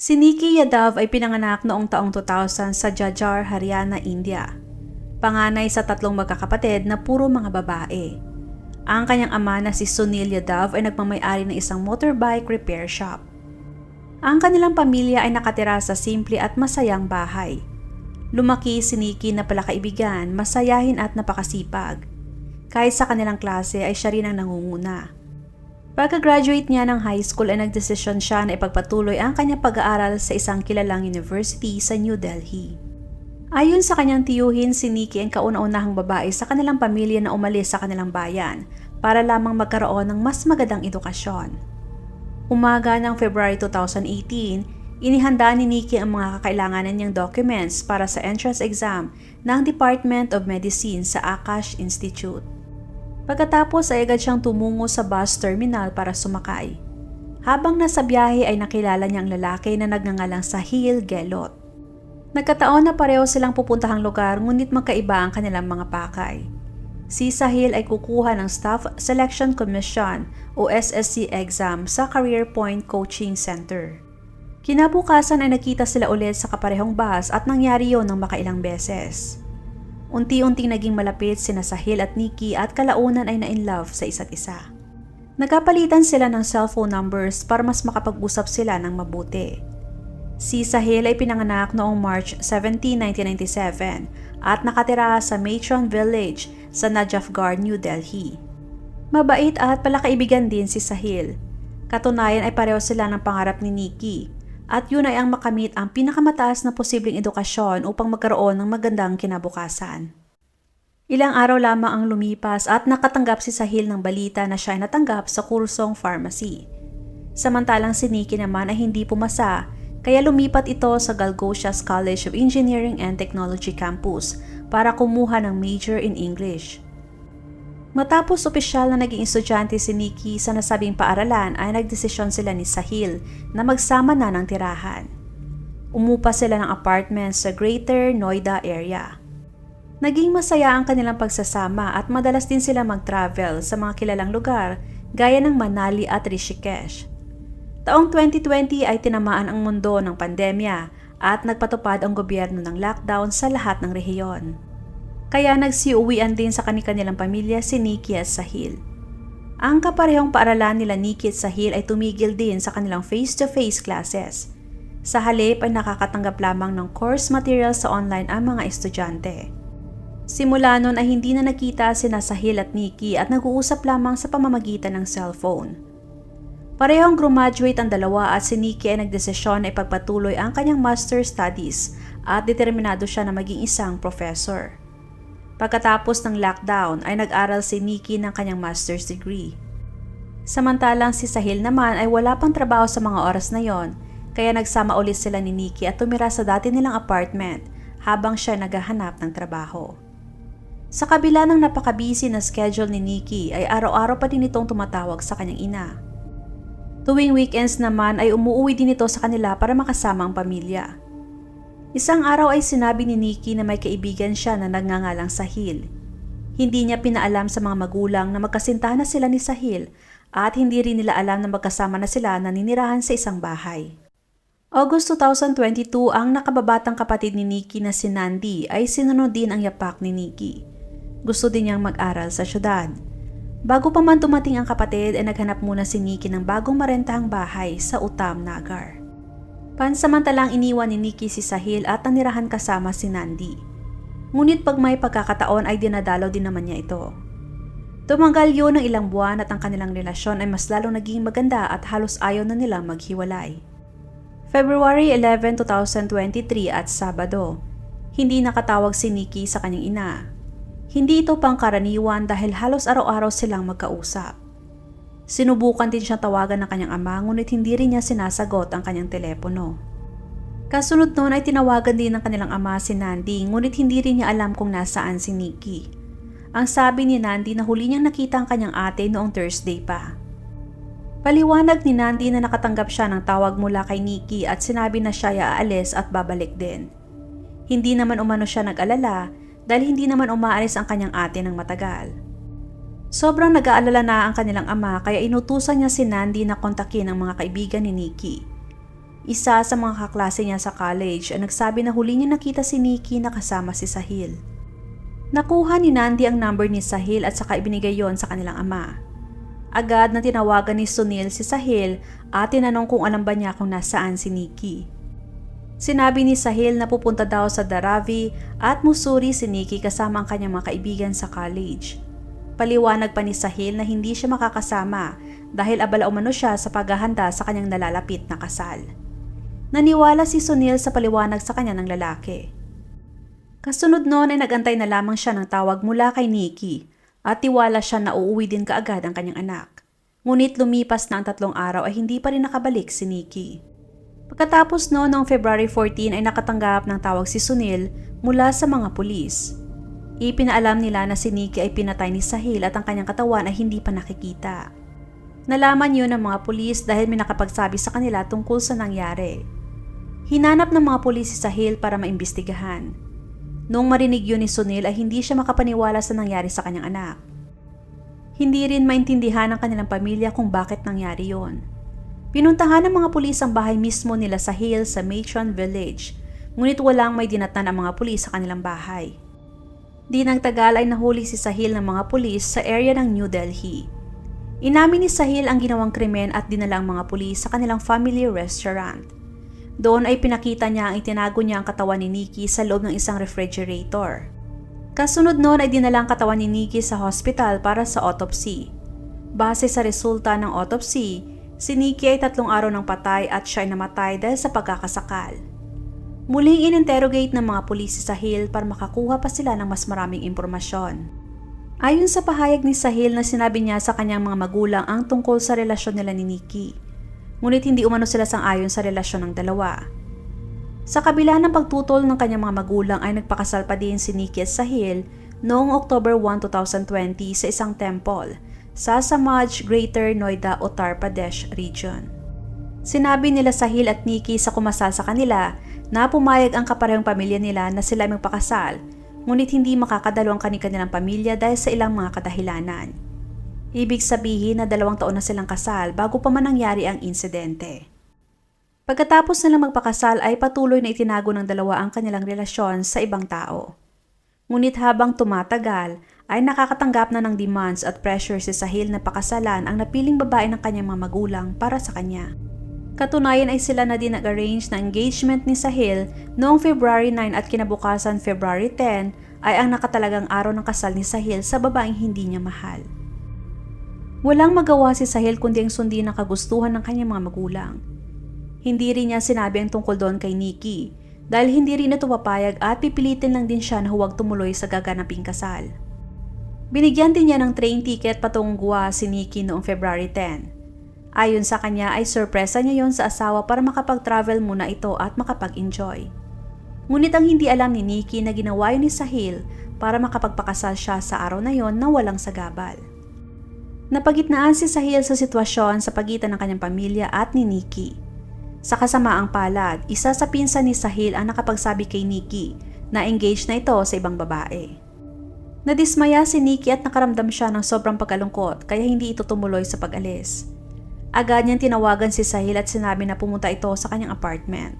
Si Nikki Yadav ay pinanganak noong taong 2000 sa Jajjar, Haryana, India. Panganay sa tatlong magkakapatid na puro mga babae. Ang kanyang ama na si Sunil Yadav ay nagmamayari ng isang motorbike repair shop. Ang kanilang pamilya ay nakatira sa simple at masayang bahay. Lumaki si Nikki na palakaibigan, masayahin at napakasipag. Kahit sa kanilang klase ay siya rin ang nangunguna. Pagka-graduate niya ng high school ay nagdesisyon siya na ipagpatuloy ang kanyang pag-aaral sa isang kilalang university sa New Delhi. Ayon sa kanyang tiyuhin, si Nikki ang kauna-unahang babae sa kanilang pamilya na umalis sa kanilang bayan para lamang magkaroon ng mas magandang edukasyon. Umaga ng February 2018, inihanda ni Nikki ang mga kakailanganan niyang documents para sa entrance exam ng Department of Medicine sa Akash Institute. Pagkatapos ay agad siyang tumungo sa bus terminal para sumakay. Habang nasa biyahe ay nakilala niya ang lalaki na nagngangalang Sahil Gelot. Nagkataon na pareho silang pupuntahang lugar ngunit magkaiba ang kanilang mga pakay. Si Sahil ay kukuha ng Staff Selection Commission o SSC exam sa Career Point Coaching Center. Kinabukasan ay nakita sila ulit sa kaparehong bus at nangyari yon ng makailang beses. Unti-unting naging malapit sina Sahil at Nikki at kalaunan ay na-in-love sa isa't isa. Nagkapalitan sila ng cellphone numbers para mas makapag-usap sila ng mabuti. Si Sahil ay pinanganak noong March 17, 1997 at nakatira sa Matron Village sa Najafgarh, New Delhi. Mabait at palakaibigan din si Sahil. Katunayan ay pareho sila ng pangarap ni Nikki at yun ay ang makamit ang pinakamataas na posibleng edukasyon upang magkaroon ng magandang kinabukasan. Ilang araw lamang ang lumipas at nakatanggap si Sahil ng balita na siya ay natanggap sa kursong pharmacy. Samantalang si Nikki naman ay hindi pumasa kaya lumipat ito sa Galgosias College of Engineering and Technology campus para kumuha ng major in English. Matapos opisyal na naging estudyante si Nikki sa nasabing paaralan ay nagdesisyon sila ni Sahil na magsama na ng tirahan. Umupa sila ng apartment sa Greater Noida area. Naging masaya ang kanilang pagsasama at madalas din sila mag-travel sa mga kilalang lugar gaya ng Manali at Rishikesh. Taong 2020 ay tinamaan ang mundo ng pandemya at nagpatupad ang gobyerno ng lockdown sa lahat ng rehiyon. Kaya nagsiuwian din sa kanilang pamilya si Nikki at Sahil. Ang kaparehong paaralan nila Nikki at Sahil ay tumigil din sa kanilang face-to-face classes. Sa halip ay nakakatanggap lamang ng course material sa online ang mga estudyante. Simula noon ay hindi na nakita sina Sahil at Nikki at nag-uusap lamang sa pamamagitan ng cellphone. Parehong graduate ang dalawa at si Nikki ay nagdesisyon na ipagpatuloy ang kanyang master studies at determinado siya na maging isang professor. Pagkatapos ng lockdown ay nag-aral si Nikki ng kanyang master's degree. Samantalang si Sahil naman ay wala pang trabaho sa mga oras na yon, kaya nagsama ulit sila ni Nikki at tumira sa dati nilang apartment habang siya naghahanap ng trabaho. Sa kabila ng napakabisi na schedule ni Nikki ay araw-araw pa din itong tumatawag sa kanyang ina. Tuwing weekends naman ay umuwi din ito sa kanila para makasama ang pamilya. Isang araw ay sinabi ni Nikki na may kaibigan siya na nagngangalang Sahil. Hindi niya pinaalam sa mga magulang na magkasintahan na sila ni Sahil at hindi rin nila alam na magkasama na sila na ninirahan sa isang bahay. August 2022 ang nakababatang kapatid ni Nikki na si Nandi ay sinunod din ang yapak ni Nikki. Gusto din niyang mag-aral sa syudad. Bago pa man dumating ang kapatid ay naghanap muna si Nikki ng bagong marentahang bahay sa Utam, Nagar. Pansamantalang iniwan ni Nikki si Sahil at nanirahan kasama si Nandi. Ngunit pag may pagkakataon ay dinadalaw din naman niya ito. Tumanggal yun ng ilang buwan at ang kanilang relasyon ay mas lalong naging maganda at halos ayaw na nila maghiwalay. February 11, 2023 at Sabado, hindi nakatawag si Nikki sa kanyang ina. Hindi ito pangkaraniwan dahil halos araw-araw silang magkausap. Sinubukan din siyang tawagan ng kanyang ama ngunit hindi rin niya sinasagot ang kanyang telepono. Kasunod noon ay tinawagan din ng kanilang ama si Nandi ngunit hindi rin niya alam kung nasaan si Nikki. Ang sabi ni Nandi na huli niyang nakita ang kanyang ate noong Thursday pa. Paliwanag ni Nandi na nakatanggap siya ng tawag mula kay Nikki at sinabi na siya ay aalis at babalik din. Hindi naman umano siya nag-alala dahil hindi naman umaalis ang kanyang ate ng matagal. Sobrang nag-aalala na ang kanilang ama kaya inutusan niya si Nandi na kontakin ang mga kaibigan ni Nikki. Isa sa mga kaklase niya sa college ay nagsabi na huli niya nakita si Nikki na kasama si Sahil. Nakuha ni Nandi ang number ni Sahil at saka ibinigay yon sa kanilang ama. Agad na tinawagan ni Sunil si Sahil at tinanong kung alam ba niya kung nasaan si Nikki. Sinabi ni Sahil na pupunta daw sa Dharavi at Mussoorie si Nikki kasama ang kanyang mga kaibigan sa college. Paliwanag pa ni Sahil na hindi siya makakasama dahil abala umano siya sa paghahanda sa kanyang nalalapit na kasal. Naniwala si Sunil sa paliwanag sa kanya ng lalaki. Kasunod noon ay nagantay na lamang siya ng tawag mula kay Nikki at tiwala siya na uuwi din kaagad ang kanyang anak. Ngunit lumipas na ang tatlong araw ay hindi pa rin nakabalik si Nikki. Pagkatapos noon noong February 14 ay nakatanggap ng tawag si Sunil mula sa mga pulis. Ipinaalam nila na si Nikki ay pinatay ni Sahil at ang kanyang katawan ay hindi pa nakikita. Nalaman yun ng mga pulis dahil may nakapagsabi sa kanila tungkol sa nangyari. Hinanap ng mga pulis si Sahil para maimbestigahan. Noong marinig yun ni Sunil ay hindi siya makapaniwala sa nangyari sa kanyang anak. Hindi rin maintindihan ng kanilang pamilya kung bakit nangyari yon. Pinuntahan ng mga pulis ang bahay mismo nila sa Hill sa Matron Village, ngunit walang may dinatan ang mga pulis sa kanilang bahay. Di nang tagal ay nahuli si Sahil ng mga pulis sa area ng New Delhi. Inamin ni Sahil ang ginawang krimen at dinala ang mga pulis sa kanilang family restaurant. Doon ay pinakita niya ang itinago niya ang katawan ni Nikki sa loob ng isang refrigerator. Kasunod noon ay dinala ang katawan ni Nikki sa hospital para sa autopsy. Base sa resulta ng autopsy, si Nikki ay tatlong araw ng patay at siya ay namatay dahil sa pagkakasakal. Muling in-interrogate ng mga pulis si Sahil para makakuha pa sila ng mas maraming impormasyon. Ayon sa pahayag ni Sahil na sinabi niya sa kanyang mga magulang ang tungkol sa relasyon nila ni Nikki. Ngunit hindi umano sila sang-ayon sa relasyon ng dalawa. Sa kabila ng pagtutol ng kanyang mga magulang ay nagpakasal pa din si Nikki at Sahil noong October 1, 2020 sa isang temple sa Samaj, Greater Noida, Uttar Pradesh region. Sinabi nila Sahil at Nikki sa kumasal sa kanila na pumayag ang kaparehong pamilya nila na sila magpakasal, ngunit hindi makakadalo ang kanilang pamilya dahil sa ilang mga kadahilanan. Ibig sabihin na dalawang taon na silang kasal bago pa man nangyari ang insidente. Pagkatapos nilang magpakasal ay patuloy na itinago ng dalawa ang kanilang relasyon sa ibang tao. Ngunit habang tumatagal, ay nakakatanggap na ng demands at pressure si Sahil na pakasalan ang napiling babae ng kanyang mga magulang para sa kanya. Katunayan ay sila na din nag-arrange na engagement ni Sahil noong February 9 at kinabukasan February 10 ay ang nakatalagang araw ng kasal ni Sahil sa babaeng hindi niya mahal. Walang magawa si Sahil kundi ang sundin ang kagustuhan ng kanyang mga magulang. Hindi rin niya sinabi ang tungkol doon kay Nikki dahil hindi rin ito papayag at pipilitin lang din siya na huwag tumuloy sa gaganaping kasal. Binigyan din niya ng train ticket patungong Goa si Nikki noong February 10. Ayon sa kanya ay sorpresa niya yon sa asawa para makapag-travel muna ito at makapag-enjoy. Ngunit ang hindi alam ni Nikki na ginawa yun ni Sahil para makapagpakasal siya sa araw na yon na walang sagabal. Napagitnaan si Sahil sa sitwasyon sa pagitan ng kanyang pamilya at ni Nikki. Sa kasamaang palad, isa sa pinsan ni Sahil ang nakapagsabi kay Nikki na engaged na ito sa ibang babae. Nadismaya si Nikki at nakaramdam siya ng sobrang pagkalungkot kaya hindi ito tumuloy sa pag-alis. Agad niyang tinawagan si Sahil at sinabi na pumunta ito sa kanyang apartment.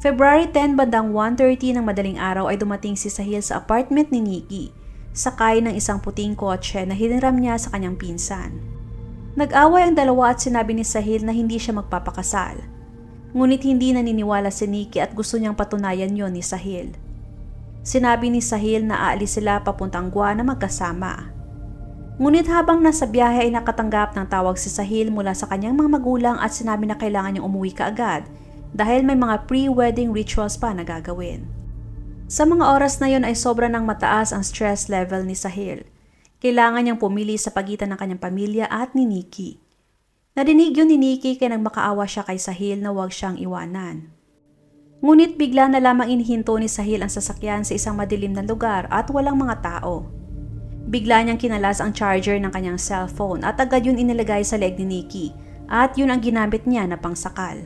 February 10 bandang 1.30 ng madaling araw ay dumating si Sahil sa apartment ni Nikki, sakay ng isang puting kotse na hiniram niya sa kanyang pinsan. Nag-away ang dalawa at sinabi ni Sahil na hindi siya magpapakasal. Ngunit hindi naniniwala si Nikki at gusto niyang patunayan yon ni Sahil. Sinabi ni Sahil na aalis sila papuntang Gua na magkasama. Ngunit habang nasa biyahe ay nakatanggap ng tawag si Sahil mula sa kanyang mga magulang at sinabi na kailangan niyang umuwi kaagad dahil may mga pre-wedding rituals pa na gagawin. Sa mga oras na yon ay sobra nang mataas ang stress level ni Sahil kailangan niyang pumili sa pagitan ng kanyang pamilya at ni Nikki. Narinig yun ni Nikki kaya nang makaawa siya kay Sahil na huwag siyang iwanan. Ngunit bigla na lamang inihinto ni Sahil ang sasakyan sa isang madilim na lugar at walang mga tao. Bigla niyang kinalas ang charger ng kanyang cellphone at agad yun inilagay sa leg ni Nikki at yun ang ginamit niya na pangsakal.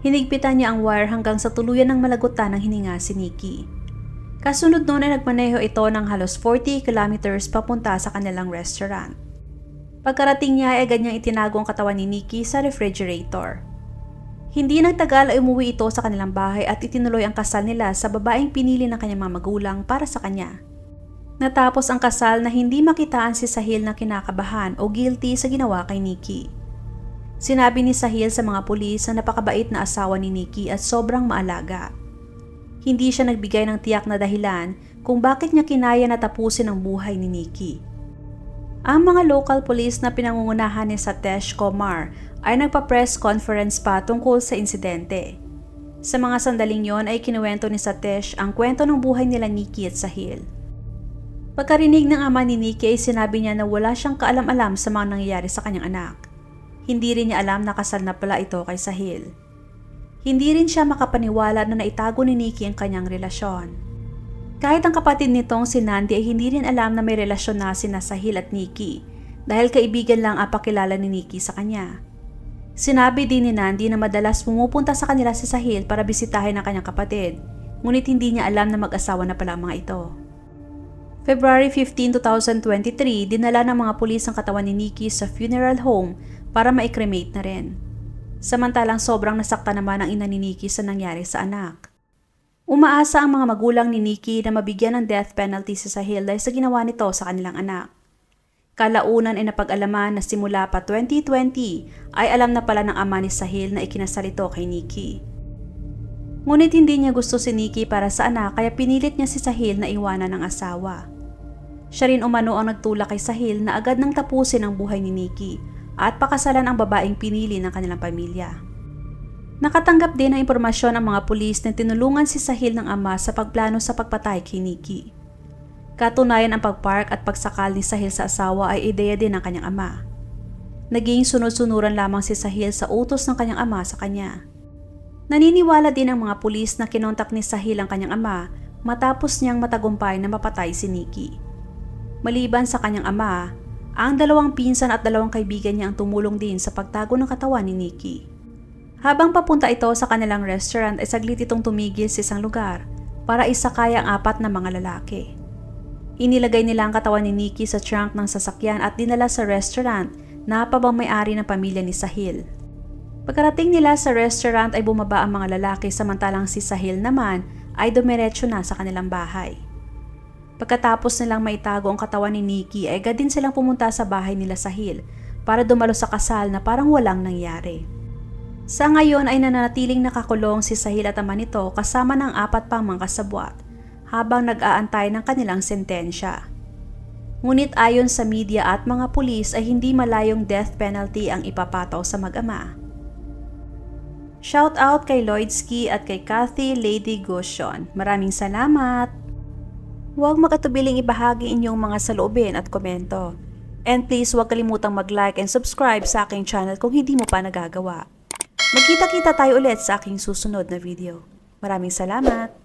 Hinigpitan niya ang wire hanggang sa tuluyan ng malagutan ng hininga si Nikki. Kasunod noon ay nagmaneho ito ng halos 40 kilometers papunta sa kanilang restaurant. Pagkarating niya ay agad niyang itinago ang katawan ni Nikki sa refrigerator. Hindi nagtagal ay umuwi ito sa kanilang bahay at itinuloy ang kasal nila sa babaeng pinili ng kanyang mga magulang para sa kanya. Natapos ang kasal na hindi makitaan si Sahil na kinakabahan o guilty sa ginawa kay Nikki. Sinabi ni Sahil sa mga pulis na napakabait na asawa ni Nikki at sobrang maalaga. Hindi siya nagbigay ng tiyak na dahilan kung bakit niya kinaya na tapusin ang buhay ni Nikki. Ang mga local police na pinangungunahan ni Satesh Komar ay nagpa-press conference pa tungkol sa insidente. Sa mga sandaling yon ay kinuwento ni Satesh ang kwento ng buhay nila Nikki at Sahil. Pagkarinig ng ama ni Nikki ay sinabi niya na wala siyang kaalam-alam sa mga nangyayari sa kanyang anak. Hindi rin niya alam na kasal na pala ito kay Sahil. Hindi rin siya makapaniwala na naitago ni Nikki ang kanyang relasyon. Kahit ang kapatid nitong si Nandi ay hindi rin alam na may relasyon na sina Sahil at Nikki dahil kaibigan lang ang pakilala ni Nikki sa kanya. Sinabi din ni Nandi na madalas pumupunta sa kanila si Sahil para bisitahin ang kanyang kapatid, ngunit hindi niya alam na mag-asawa na pala ang mga ito. February 15, 2023, dinala ng mga pulis ang katawan ni Nikki sa funeral home para ma-cremate na rin. Samantalang sobrang nasakta naman ang ina ni Nikki sa nangyari sa anak. Umaasa ang mga magulang ni Nikki na mabigyan ng death penalty si Sahil dahil sa ginawa nito sa kanilang anak. Kalaunan ay napag-alaman na simula pa 2020 ay alam na pala ng ama ni Sahil na ikinasal ito kay Nikki. Ngunit hindi niya gusto si Nikki para sa anak kaya pinilit niya si Sahil na iwanan ng asawa. Siya rin umano ang nagtulak kay Sahil na agad nang tapusin ang buhay ni Nikki at pakasalan ang babaeng pinili ng kanilang pamilya. Nakatanggap din ng impormasyon ang mga pulis na tinulungan si Sahil ng ama sa pagplano sa pagpatay kay Nikki. Katunayan ang pagpark at pagsakal ni Sahil sa asawa ay ideya din ng kanyang ama. Naging sunod-sunuran lamang si Sahil sa utos ng kanyang ama sa kanya. Naniniwala din ang mga pulis na kinontak ni Sahil ang kanyang ama matapos niyang matagumpay na mapatay si Nikki. Maliban sa kanyang ama, ang dalawang pinsan at dalawang kaibigan niya ang tumulong din sa pagtago ng katawan ni Nikki. Habang papunta ito sa kanilang restaurant ay saglit itong tumigil sa isang lugar para isakay ang apat na mga lalaki. Inilagay nila ang katawan ni Nikki sa trunk ng sasakyan at dinala sa restaurant na pabang may-ari ng pamilya ni Sahil. Pagkarating nila sa restaurant ay bumaba ang mga lalaki samantalang si Sahil naman ay dumiretso na sa kanilang bahay. Pagkatapos nilang maitago ang katawan ni Nikki ay agad din silang pumunta sa bahay nila Sahil para dumalo sa kasal na parang walang nangyari. Sa ngayon ay nananatiling nakakulong si Sahil at ama nito kasama ng apat pang mga kasabwat habang nag-aantay ng kanilang sentensya. Ngunit ayon sa media at mga pulis ay hindi malayong death penalty ang ipapataw sa mag-ama. Shout out kay Lloydski at kay Kathy Lady Gushon. Maraming salamat! Huwag makatubiling ibahagi inyong mga saloobin at komento. And please huwag kalimutang mag-like and subscribe sa aking channel kung hindi mo pa nagagawa. Magkita-kita tayo ulit sa aking susunod na video. Maraming salamat!